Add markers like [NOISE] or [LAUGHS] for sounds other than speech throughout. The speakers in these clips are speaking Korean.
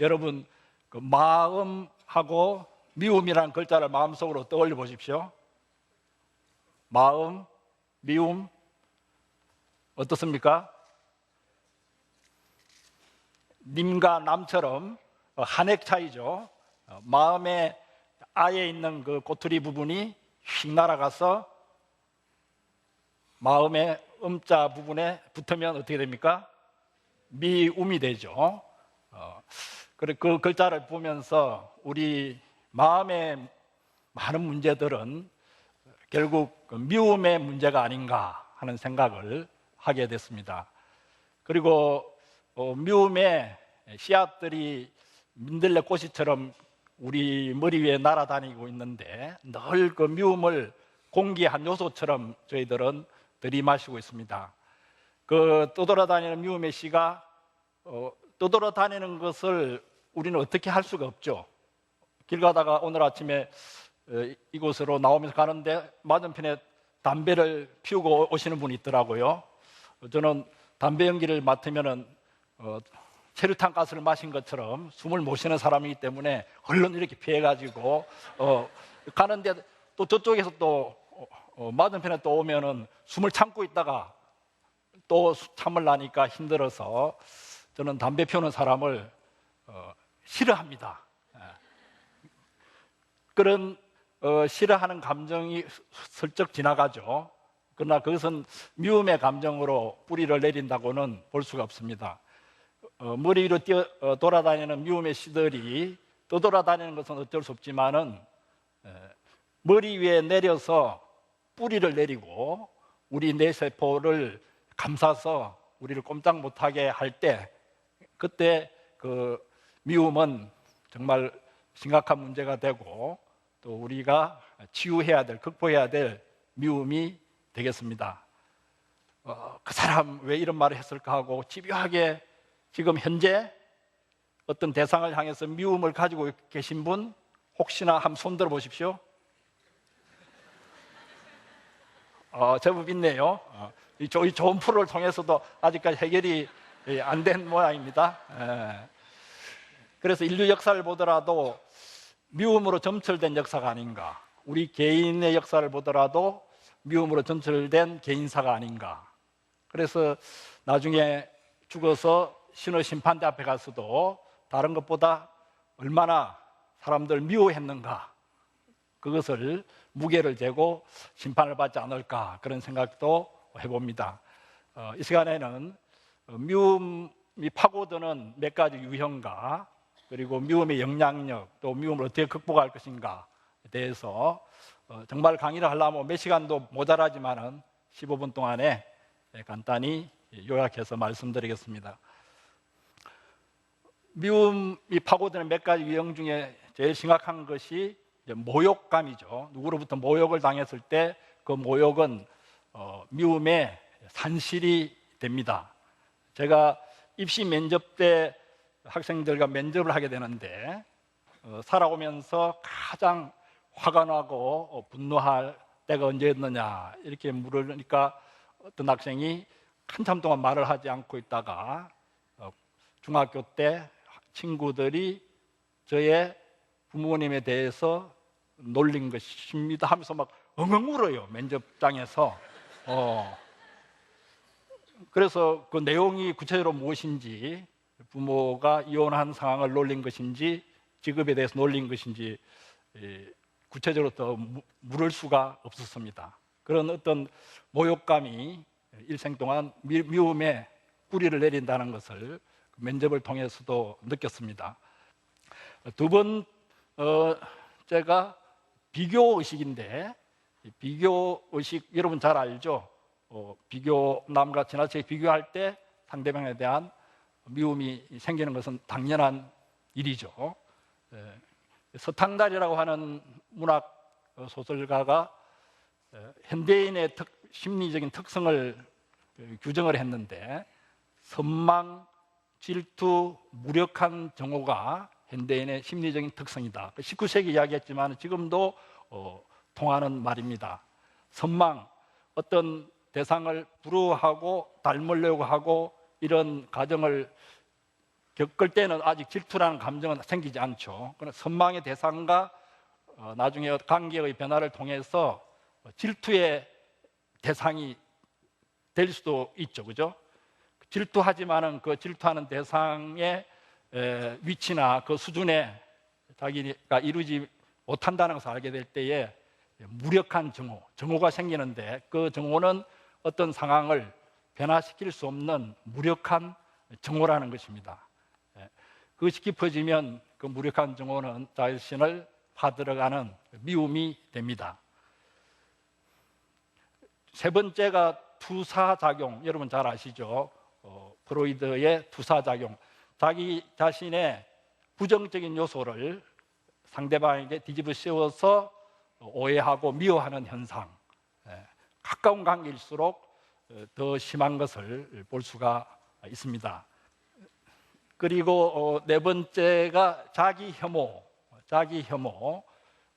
여러분 그 마음하고 미움이라는 글자를 마음속으로 떠올려 보십시오. 마음, 미움 어떻습니까? 님과 남처럼 어, 한획 차이죠. 어, 마음에 아에 있는 그 꼬투리 부분이 휙 날아가서 마음의 음자 부분에 붙으면 어떻게 됩니까? 미움이 되죠. 어, 그 글자를 보면서 우리 마음의 많은 문제들은 결국 그 미움의 문제가 아닌가 하는 생각을 하게 됐습니다. 그리고 어, 미움의 씨앗들이 민들레 꽃이처럼 우리 머리 위에 날아다니고 있는데 늘 그 미움을 공기 한 요소처럼 저희들은 들이마시고 있습니다. 그 떠돌아다니는 미움의 씨가 어, 떠돌아다니는 것을 우리는 어떻게 할 수가 없죠. 길 가다가 오늘 아침에 어, 이곳으로 나오면서 가는데 맞은편에 담배를 피우고 오시는 분이 있더라고요. 저는 담배 연기를 맡으면은 어, 체류탄 가스를 마신 것처럼 숨을 못 쉬는 사람이기 때문에 얼른 이렇게 피해가지고 어, 가는데 또 저쪽에서 또 어, 어, 맞은편에 또 오면은 숨을 참고 있다가 또 참을라니까 힘들어서 저는 담배 피우는 사람을 어, 싫어합니다. 예. 그런 어, 싫어하는 감정이 슬쩍 지나가죠. 그러나 그것은 미움의 감정으로 뿌리를 내린다고는 볼 수가 없습니다. 어, 머리 위로 뛰어 어, 돌아다니는 미움의 씨들이 떠돌아다니는 것은 어쩔 수 없지만은 에, 머리 위에 내려서 뿌리를 내리고 우리 뇌세포를 감싸서 우리를 꼼짝 못하게 할 때 그때 그 미움은 정말 심각한 문제가 되고 또 우리가 치유해야 될 극복해야 될 미움이 되겠습니다. 어, 그 사람 왜 이런 말을 했을까 하고 집요하게 지금 현재 어떤 대상을 향해서 미움을 가지고 계신 분 혹시나 한번 손들어 보십시오. 어, 제법 있네요. 어, 이, 좋은 프로를 통해서도 아직까지 해결이 안 된 모양입니다. 예. 그래서 인류 역사를 보더라도 미움으로 점철된 역사가 아닌가. 우리 개인의 역사를 보더라도 미움으로 점철된 개인사가 아닌가. 그래서 나중에 죽어서 신호 심판대 앞에 가서도 다른 것보다 얼마나 사람들 미워했는가. 그것을 무게를 재고 심판을 받지 않을까 그런 생각도 해봅니다. 어, 이 시간에는 미움이 파고드는 몇 가지 유형과 그리고 미움의 영향력 또 미움을 어떻게 극복할 것인가에 대해서 어, 정말 강의를 하려면 몇 시간도 모자라지만은 15분 동안에 간단히 요약해서 말씀드리겠습니다. 미움이 파고드는 몇 가지 유형 중에 제일 심각한 것이 모욕감이죠. 누구로부터 모욕을 당했을 때 그 모욕은 어, 미움의 산실이 됩니다. 제가 입시 면접 때 학생들과 면접을 하게 되는데 어, 살아오면서 가장 화가 나고 어, 분노할 때가 언제였느냐 이렇게 물으니까 어떤 학생이 한참 동안 말을 하지 않고 있다가 어, 중학교 때 친구들이 저의 부모님에 대해서 놀린 것입니다 하면서 막 엉엉 울어요 면접장에서 어. 그래서 그 내용이 구체적으로 무엇인지 부모가 이혼한 상황을 놀린 것인지 직업에 대해서 놀린 것인지 구체적으로 더 물을 수가 없었습니다. 그런 어떤 모욕감이 일생 동안 미움의 뿌리를 내린다는 것을 면접을 통해서도 느꼈습니다. 두 번째가 비교 의식인데 비교 의식 여러분 잘 알죠? 어, 비교 남과 지나치게 비교할 때 상대방에 대한 미움이 생기는 것은 당연한 일이죠. 에, 서탕달이라고 하는 문학 소설가가 현대인의 특, 심리적인 특성을 규정을 했는데 선망, 질투, 무력한 정오가 현대인의 심리적인 특성이다. 19세기 이야기했지만 지금도 어, 통하는 말입니다. 선망, 어떤 대상을 부러워하고 닮으려고 하고 이런 가정을 겪을 때는 아직 질투라는 감정은 생기지 않죠. 그러나 선망의 대상과 어, 나중에 관계의 변화를 통해서 질투의 대상이 될 수도 있죠, 그죠? 질투하지만은 그 질투하는 대상의 에, 위치나 그 수준에 자기가 이루지 못한다는 것을 알게 될 때에 무력한 정오, 정오가 생기는데 그 정오는 어떤 상황을 변화시킬 수 없는 무력한 정오라는 것입니다. 예, 그것이 깊어지면 그 무력한 정오는 자신을 파들어가는 미움이 됩니다. 세 번째가 투사작용, 여러분 잘 아시죠? 어, 프로이드의 투사작용. 자기 자신의 부정적인 요소를 상대방에게 뒤집어 씌워서 오해하고 미워하는 현상. 예, 가까운 관계일수록 어, 더 심한 것을 볼 수가 있습니다. 그리고 어, 네 번째가 자기 혐오. 자기 혐오.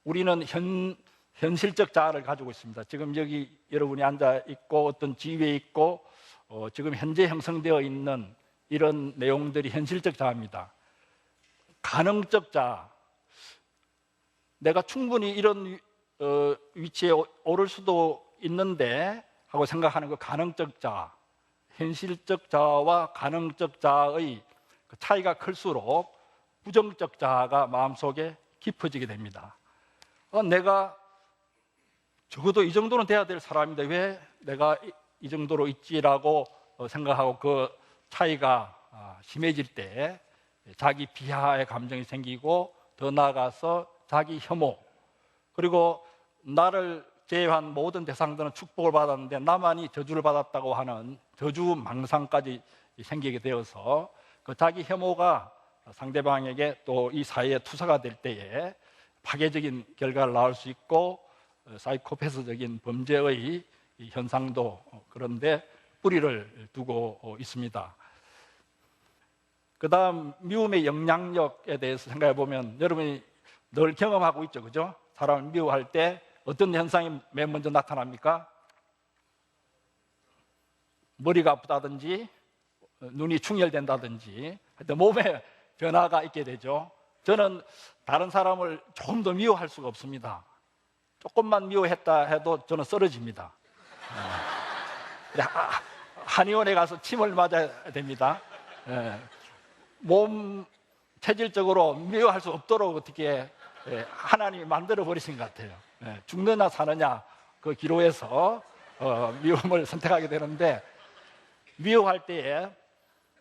우리는 현, 현실적 자아를 가지고 있습니다. 지금 여기 여러분이 앉아 있고 어떤 지위에 있고 어, 지금 현재 형성되어 있는 이런 내용들이 현실적 자아입니다. 가능적 자아. 내가 충분히 이런 어, 위치에 오- 오를 수도 있는데 하고 생각하는 그 가능적 자아. 현실적 자아와 가능적 자아의 그 차이가 클수록 부정적 자아가 마음속에 깊어지게 됩니다. 어, 내가 적어도 이 정도는 돼야 될 사람인데 왜 내가 이, 이 정도로 있지라고 어, 생각하고 그 차이가 아, 심해질 때 자기 비하의 감정이 생기고 더 나아가서 자기 혐오 그리고 나를 제외한 모든 대상들은 축복을 받았는데 나만이 저주를 받았다고 하는 저주 망상까지 생기게 되어서 그 자기 혐오가 상대방에게 또 이 사회에 투사가 될 때에 파괴적인 결과를 낳을 수 있고 어, 사이코패스적인 범죄의 이 현상도 어, 그런데 뿌리를 두고 어, 있습니다. 그다음 미움의 영향력에 대해서 생각해 보면 여러분이 늘 경험하고 있죠, 그죠? 사람을 미워할 때 어떤 현상이 맨 먼저 나타납니까? 머리가 아프다든지 눈이 충혈된다든지 하여튼 몸에 변화가 있게 되죠. 저는 다른 사람을 조금 더 미워할 수가 없습니다. 조금만 미워했다 해도 저는 쓰러집니다. 네. 하- 한의원에 가서 침을 맞아야 됩니다. 예. 몸 체질적으로 미워할 수 없도록 어떻게 예, 하나님이 만들어 버리신 것 같아요. 예, 죽느냐 사느냐 그 기로에서 어, 미움을 선택하게 되는데 미워할 때에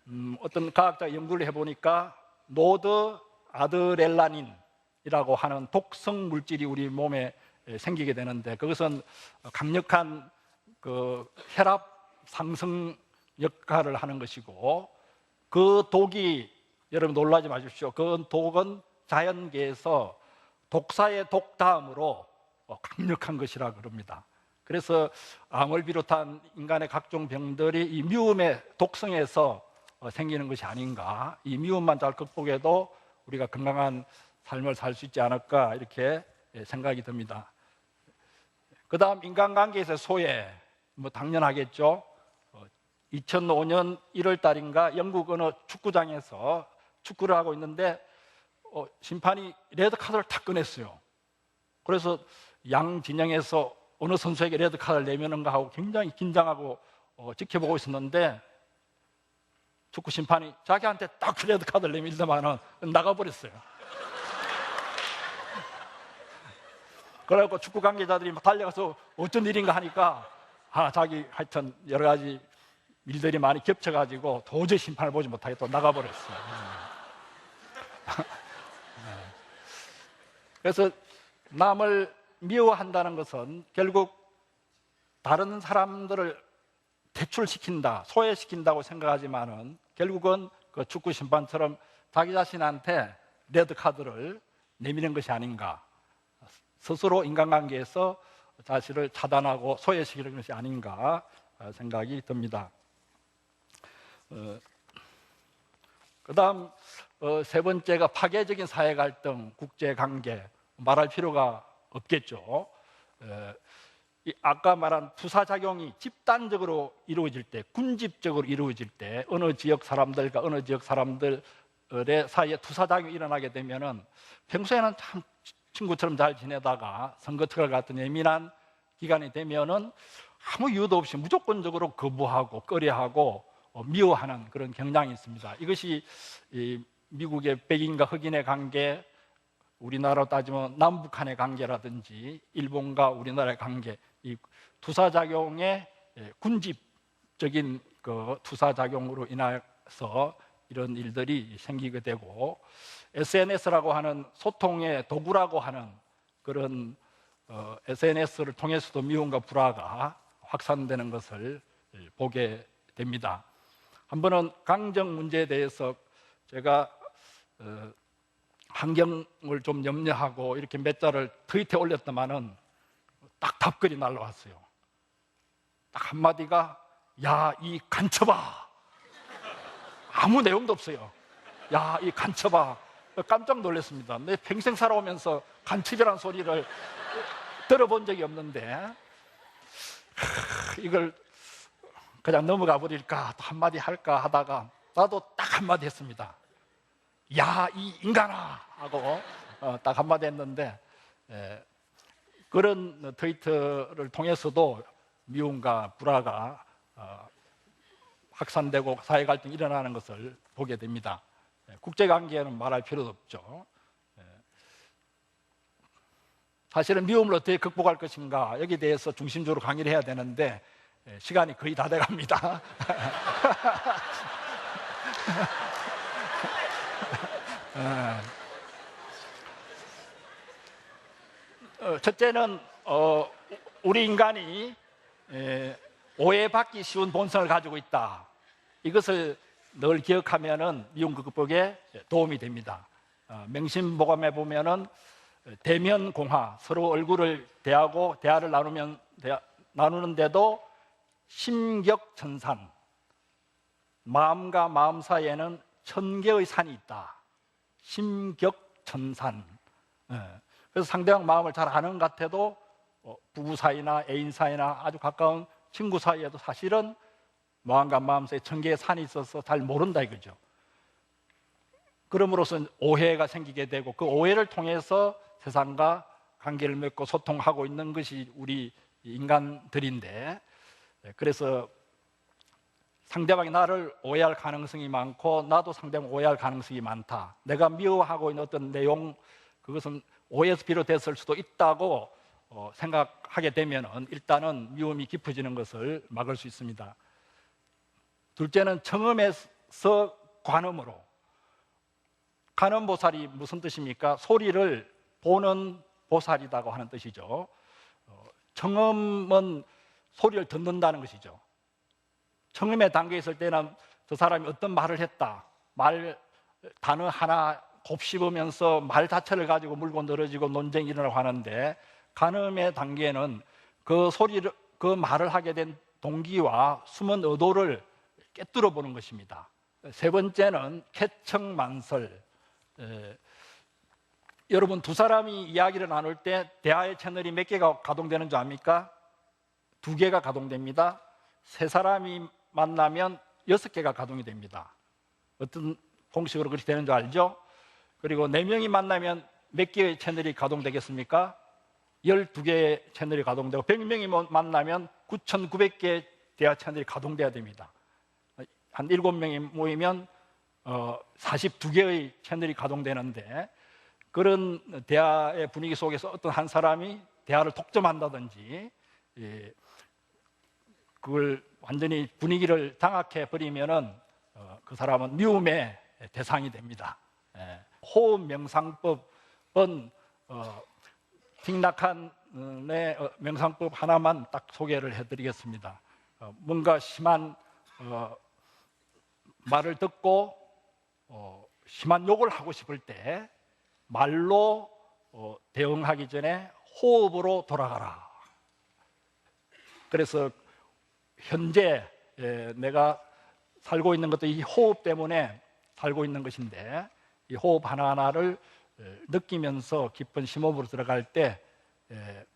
음, 어떤 과학자 연구를 해보니까 노드 아드렐라닌이라고 하는 독성 물질이 우리 몸에 에, 생기게 되는데 그것은 강력한 그 혈압 상승 역할을 하는 것이고 그 독이 여러분 놀라지 마십시오. 그 독은 자연계에서 독사의 독 다음으로 어, 강력한 것이라 그럽니다. 그래서 암을 비롯한 인간의 각종 병들이 이 미움의 독성에서 어, 생기는 것이 아닌가. 이 미움만 잘 극복해도 우리가 건강한 삶을 살 수 있지 않을까 이렇게 예, 생각이 듭니다. 그다음 인간관계에서 소외 뭐 당연하겠죠. 2005년 1월 달인가 영국 어느 축구장에서 축구를 하고 있는데 어, 심판이 레드 카드를 탁 꺼냈어요. 그래서 양 진영에서 어느 선수에게 레드 카드를 내면은가 하고 굉장히 긴장하고 어, 지켜보고 있었는데 축구 심판이 자기한테 딱 레드 카드를 내밀더만은 나가버렸어요. [LAUGHS] 그래갖고 축구 관계자들이 막 달려가서 어쩐 일인가 하니까 아 자기 하여튼 여러 가지 일들이 많이 겹쳐가지고 도저히 심판을 보지 못하게 또 나가버렸어요. [LAUGHS] 그래서 남을 미워한다는 것은 결국 다른 사람들을 퇴출시킨다, 소외시킨다고 생각하지만은 결국은 그 축구 심판처럼 자기 자신한테 레드 카드를 내미는 것이 아닌가. 스스로 인간관계에서 자신을 차단하고 소외시키는 것이 아닌가 생각이 듭니다. 어, 그다음 어, 세 번째가 파괴적인 사회 갈등, 국제 관계 말할 필요가 없겠죠. 아까 말한 부사 작용이 집단적으로 이루어질 때, 군집적으로 이루어질 때 어느 지역 사람들과 어느 지역 사람들 사이에 투사작용이 일어나게 되면은 평소에는 참 친구처럼 잘 지내다가 선거철 같은 예민한 기간이 되면은 아무 이유도 없이 무조건적으로 거부하고 꺼려하고 어, 미워하는 그런 경향이 있습니다. 이것이 이 미국의 백인과 흑인의 관계, 우리나라로 따지면 남북한의 관계라든지 일본과 우리나라의 관계, 이 투사작용의 예, 군집적인 그 투사작용으로 인해서 이런 일들이 생기게 되고 SNS라고 하는 소통의 도구라고 하는 그런 어, SNS를 통해서도 미움과 불화가 확산되는 것을 보게 됩니다. 한 번은 강정 문제에 대해서 제가 어, 환경을 좀 염려하고 이렇게 몇 자를 트위터에 올렸더만은 딱 답글이 날라왔어요. 딱 한마디가 야 이 간첩아 아무 내용도 없어요. 야 이 간첩아 깜짝 놀랐습니다. 내 평생 살아오면서 간첩이라는 소리를 들어본 적이 없는데 이걸 그냥 넘어가 버릴까 또 한마디 할까 하다가 나도 딱 한마디 했습니다. 야 이 인간아 하고 어, 딱 한마디 했는데 에, 그런 트위터를 통해서도 미움과 불화가 어, 확산되고 사회 갈등이 일어나는 것을 보게 됩니다. 예, 국제 관계는 말할 필요도 없죠. 예. 사실은 미움을 어떻게 극복할 것인가 여기에 대해서 중심적으로 강의를 해야 되는데 예, 시간이 거의 다 돼갑니다. [LAUGHS] 어, 첫째는 어, 우리 인간이 에, 오해받기 쉬운 본성을 가지고 있다. 이것을 늘 기억하면은 미움 극복에 도움이 됩니다. 어, 명심보감에 보면은 대면 공화 서로 얼굴을 대하고 대화를 나누면 대화, 나누는데도 심격천산 마음과 마음 사이에는 천 개의 산이 있다. 심격천산. 예. 그래서 상대방 마음을 잘 아는 것 같아도 어, 부부 사이나 애인 사이나 아주 가까운 친구 사이에도 사실은 마음과 마음 사이에 천 개의 산이 있어서 잘 모른다 이거죠. 그럼으로써 오해가 생기게 되고 그 오해를 통해서 세상과 관계를 맺고 소통하고 있는 것이 우리 인간들인데 예, 그래서 상대방이 나를 오해할 가능성이 많고 나도 상대방 오해할 가능성이 많다. 내가 미워하고 있는 어떤 내용 그것은 오해에서 비롯됐을 수도 있다고 어, 생각하게 되면 일단은 미움이 깊어지는 것을 막을 수 있습니다. 둘째는 청음에서 관음으로 관음 보살이 무슨 뜻입니까? 소리를 보는 보살이라고 하는 뜻이죠. 어, 청음은 소리를 듣는다는 것이죠. 청음의 단계에 있을 때는 저 사람이 어떤 말을 했다. 말 단어 하나 곱씹으면서 말 자체를 가지고 물고 늘어지고 논쟁이 일어나고 하는데 간음의 단계는 그 소리를 그 말을 하게 된 동기와 숨은 의도를 깨뜨려 보는 것입니다. 세 번째는 캐청만설. 에, 여러분 두 사람이 이야기를 나눌 때 대화의 채널이 몇 개가 가동되는 줄 압니까? 두 개가 가동됩니다. 세 사람이 만나면 여섯 개가 가동이 됩니다. 어떤 공식으로 그렇게 되는 줄 알죠? 그리고 네 명이 만나면 몇 개의 채널이 가동되겠습니까? 12개의 채널이 가동되고 100명이 만나면 9,900개의 대화 채널이 가동돼야 됩니다. 한 7명이 모이면 어, 42개의 채널이 가동되는데 그런 대화의 분위기 속에서 어떤 한 사람이 대화를 독점한다든지 예, 그걸 완전히 분위기를 장악해 버리면은 어, 그 사람은 미움의 대상이 됩니다. 예. 호흡 명상법은 어, 틱낙한의 어, 명상법 하나만 딱 소개를 해드리겠습니다. 어, 뭔가 심한 어, 말을 듣고 어, 심한 욕을 하고 싶을 때 말로 어, 대응하기 전에 호흡으로 돌아가라. 그래서 현재 예, 내가 살고 있는 것도 이 호흡 때문에 살고 있는 것인데 이 호흡 하나하나를 예, 느끼면서 깊은 심호흡으로 들어갈 때 예,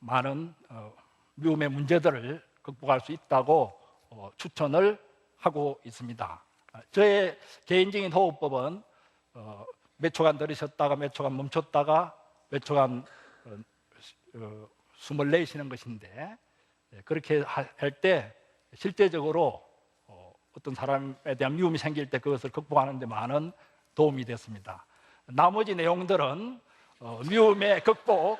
많은 어, 미움의 문제들을 극복할 수 있다고 어, 추천을 하고 있습니다. 아, 저의 개인적인 호흡법은 어, 몇 초간 들이셨다가 몇 초간 멈췄다가 몇 초간 어, 어, 숨을 내쉬는 것인데 예, 그렇게 할 때 실제적으로 어, 어떤 사람에 대한 미움이 생길 때 그것을 극복하는 데 많은 도움이 됐습니다. 나머지 내용들은 어, 미움의 극복을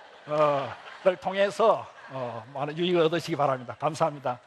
통해서 어, 많은 유익을 얻으시기 바랍니다. 감사합니다.